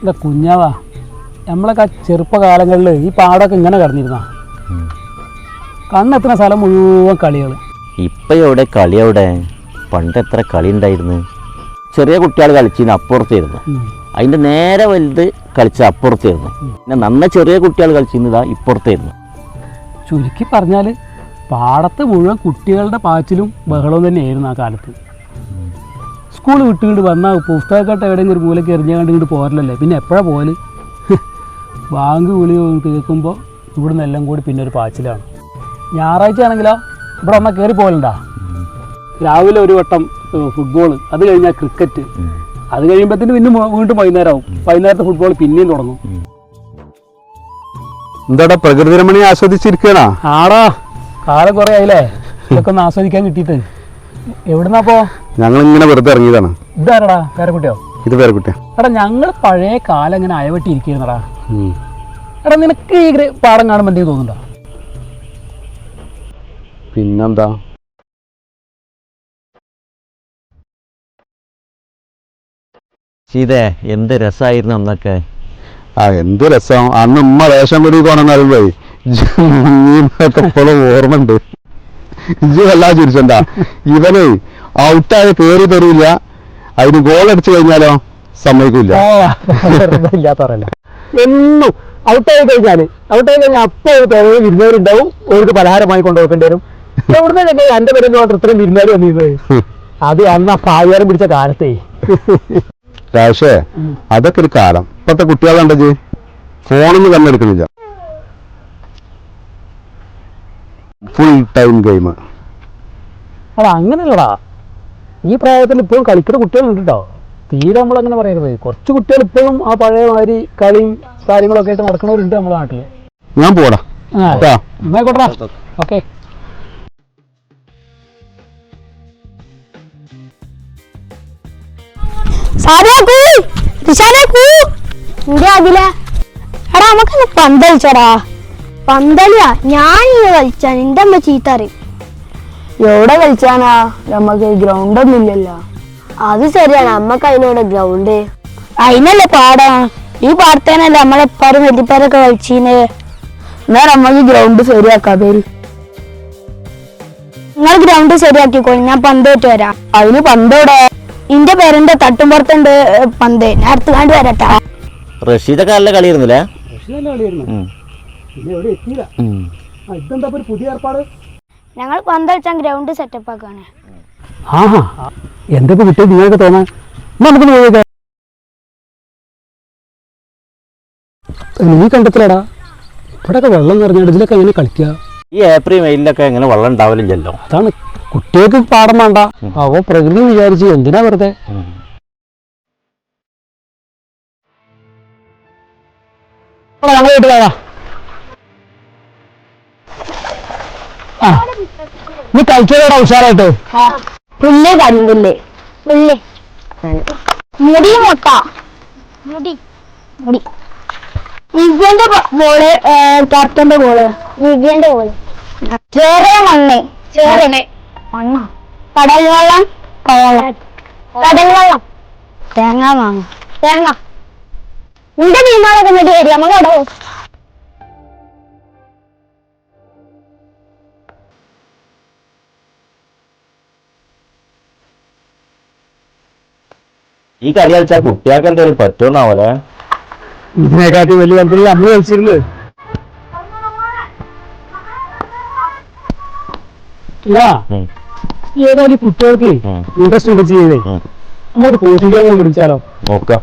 ഇല്ല കുഞ്ഞാവാ നമ്മളൊക്കെ ആ ചെറുപ്പകാലങ്ങളിൽ ഈ പാടമൊക്കെ ഇങ്ങനെ കടന്നിരുന്ന? കണ്ണെത്തുന്ന സ്ഥലം മുഴുവൻ കളികൾ ഇപ്പം എവിടെ? കളി എവിടെ? പണ്ട് എത്ര കളി ഉണ്ടായിരുന്നു? ചെറിയ കുട്ടികൾ കളിച്ചിരുന്നു അപ്പുറത്തായിരുന്നു. അതിന്റെ നേരെ വലുത് കളിച്ച അപ്പുറത്തായിരുന്നു. പിന്നെ നന്ന ചെറിയ കുട്ടികൾ കളിച്ചിരുന്നതാ ഇപ്പുറത്തായിരുന്നു. ചുരുക്കി പറഞ്ഞാൽ പാടത്ത് മുഴുവൻ കുട്ടികളുടെ പാച്ചിലും ബഹളവും തന്നെയായിരുന്നു ആ കാലത്ത്. സ്കൂൾ വിട്ടുകൊണ്ട് വന്നാൽ പുസ്തകക്കട്ട എവിടെയെങ്കിലും ഒരു മൂലയ്ക്ക് എറിഞ്ഞാണ്ട് ഇങ്ങോട്ട് പോരലല്ലേ? പിന്നെ എപ്പോഴാണ് പോകൽ ബാങ്ക് വിളി കേൾക്കുമ്പോൾ നിന്ന് എല്ലാം കൂടി പിന്നെ ഒരു പാച്ചിലാണ്. ഞായറാഴ്ച ആണെങ്കിലോ ഇവിടെ വന്നാൽ കയറി പോകലുണ്ടാ രാവിലെ ഒരു വട്ടം ഫുട്ബോൾ അത് കഴിഞ്ഞാൽ ക്രിക്കറ്റ് അത് കഴിയുമ്പോഴത്തേന് പിന്നെ വീണ്ടും വൈകുന്നേരമാവും വൈകുന്നേരത്തെ ഫുട്ബോൾ പിന്നെയും തുടങ്ങും. എന്താടാ പ്രകൃതി രമണി ആസ്വദിച്ചിരിക്കണാ? ആടാ കാലം കുറേ ആയില്ലേ? ഇതൊക്കെ ഒന്ന് ആസ്വദിക്കാൻ കിട്ടിയിട്ട്. എവിടുന്നാപ്പോ ഞങ്ങൾ ഇങ്ങനെ വെറുതെ ഇറങ്ങിയതാണ്. ഇതാരടാ? പേരക്കുട്ടിയോ? ഇത് പേരക്കുട്ടിയാ. എടാ ഞങ്ങൾ പഴയ കാലം ഇങ്ങനെ അയവട്ടി ഇരിക്കുന്നടാ എടാ നിനക്ക് ഈ പാടം കാണുമ്പോൾ എന്തെങ്കിലും തോന്നുന്നുണ്ടോ? പിന്നെന്താ? സീതേ എന്ത് രസമായിരുന്നു അന്നൊക്കെ. ആ എന്ത് രസം. അന്ന് ഉമ്മ റേഷൻ കൂടി പോണെന്നറിയുമ്പോഴേ ഇപ്പോഴും ഓർമ്മ ഉണ്ട് ഇജ്ജ് വല്ലാതെ ചിരിച്ചണ്ട. ഇവനെ ഔട്ടായ കയറി തരില്ല അതിന് ഗോൾ അടിച്ചു കഴിഞ്ഞാലോ സമ്മതിക്കില്ല ഇല്ലാത്തവരല്ല എന്നും ഔട്ടായി കഴിഞ്ഞാൽ ഔട്ടായി കഴിഞ്ഞാൽ അപ്പോൾ പേര് വിരുന്നവരുണ്ടാവും. അവർക്ക് പലഹാരമായി കൊണ്ടുപോകേണ്ടി വരും. എവിടുന്നൊക്കെ എന്റെ പേര് മാത്രം ഇത്രയും വിരുന്നവർ വന്നിരുന്നത്? അത് അന്ന് ആ പായാരം പിടിച്ച കാലത്തേ. രാഷേ അതൊക്കെ ഒരു കാലം. ഇപ്പത്തെ കുട്ടികൾ ജി ഫോണൊന്നും തന്നെ എടുക്കുന്നില്ല. ഫുൾ ടൈം ഗെയിം അത് അങ്ങനെയല്ലടാ. ഈ പ്രായത്തിൽ ഇപ്പോഴും കളിക്കുന്ന കുട്ടികളുണ്ട് കേട്ടോ തീരെ നമ്മളങ്ങനെ പറയരുത്. കുറച്ച് കുട്ടികൾ ഇപ്പോഴും ആ പഴയ മാതിരി കളിയും കാര്യങ്ങളൊക്കെ ആയിട്ട് നടക്കുന്നവരുണ്ട് നമ്മുടെ നാട്ടിൽ ഞാൻ പോടാ. ഓക്കെ എടാ നമുക്ക് പന്തളിച്ചടാ പന്തളിയാ ഞാൻ ഇത് കളിച്ചാൻ എന്റെ അമ്മ ചീത്തറി എവിടെ കളിച്ചാനാ? നമ്മക്ക് ഗ്രൗണ്ട് ഒന്നും ഇല്ലല്ലോ. അത് ശരിയാണ് അമ്മയ്ക്ക് അതിനോട് ഗ്രൗണ്ട് അതിനല്ലേ പാടാ? ഈ പാടത്തേനല്ലേ നമ്മളെപ്പാരും വലിയപ്പാരൊക്കെ കളിച്ചീന്? എന്നാ നമ്മക്ക് ഗ്രൗണ്ട് ശരിയാക്കാ പേര് നിങ്ങൾ ഗ്രൗണ്ട് ശരിയാക്കിക്കോ ഞാൻ പന്ത് വെച്ച് വരാം. അതിന് പന്തോടെ ഇന്റെ പേരന്റെ തട്ടും പുറത്തുണ്ട് പന്ത്. ഞാൻ അടുത്ത് കണ്ടു വരട്ടാ. റഷീദൊക്കെ നല്ല കളിയായിരുന്നില്ലേ? കളിയായിരുന്നു. പിന്നെ എവിടെ എത്തിയില്ല? ആ, ഇതെന്താ പുതിയ ഏർപ്പാട്? ഞങ്ങൾ പന്തളിച്ചാൽ ഗ്രൗണ്ട് സെറ്റപ്പ് ആക്കുകയാണ് ആഹാ എന്തൊക്കെ കിട്ടിയ നിങ്ങൾക്ക് തോന്നാൻ? നമുക്ക് നോക്കിയേക്കാം നീ കണ്ടത്തിലടാ ഇവിടെയൊക്കെ വെള്ളം നിറഞ്ഞാൽ ഇതിലൊക്കെ എങ്ങനെ കളിക്കുക ഈ ഏപ്രിൽ മെയിലൊക്കെ എങ്ങനെ വെള്ളം ഉണ്ടാവില്ലല്ലോ അതാണ് കുട്ടികൾക്ക് പാടം വേണ്ട. അവ പ്രകൃതി വിചാരിച്ച് എന്തിനാ വെറുതെ? ഞങ്ങൾ വീട്ടിൽ വാ. ആ നീ കളിച്ചതോടാ ഉഷാറായിട്ട്. പുല്ല് കണ്ടില്ലേ പുല്ല് മുടി മുട്ട. മുടി. മുടി. ദിവ്യന്റെ ബോൾ ക്യാപ്റ്റന്റെ ബോൾ ദിവ്യന്റെ ബോൾ ചെറിയ മണ്ണ്. ചെറിയ മണ്ണ. കടൽ വെള്ളം കടൽ. വെള്ളം. തേങ്ങ വാങ്ങ തേങ്ങ. നിന്റെ നിയമാളൊക്കെ മുടി വരിക നമുക്ക് അവിടെ പോകും ഈ കളി കളിച്ചാൽ കുട്ടികൾക്ക് എന്തെങ്കിലും പറ്റുമെന്നാവല്ലേ ഇതിനെക്കാട്ടി വലിയ തരത്തിൽ നമ്മൾ കളിച്ചിരുന്നത് ഈ ഏതായാലും കുട്ടികൾക്ക്. ഇൻട്രസ്റ്റ് ഉണ്ട് ചെയ്തേ. അങ്ങോട്ട് കോച്ചിങ് വിളിച്ചാലോ? നോക്കാം.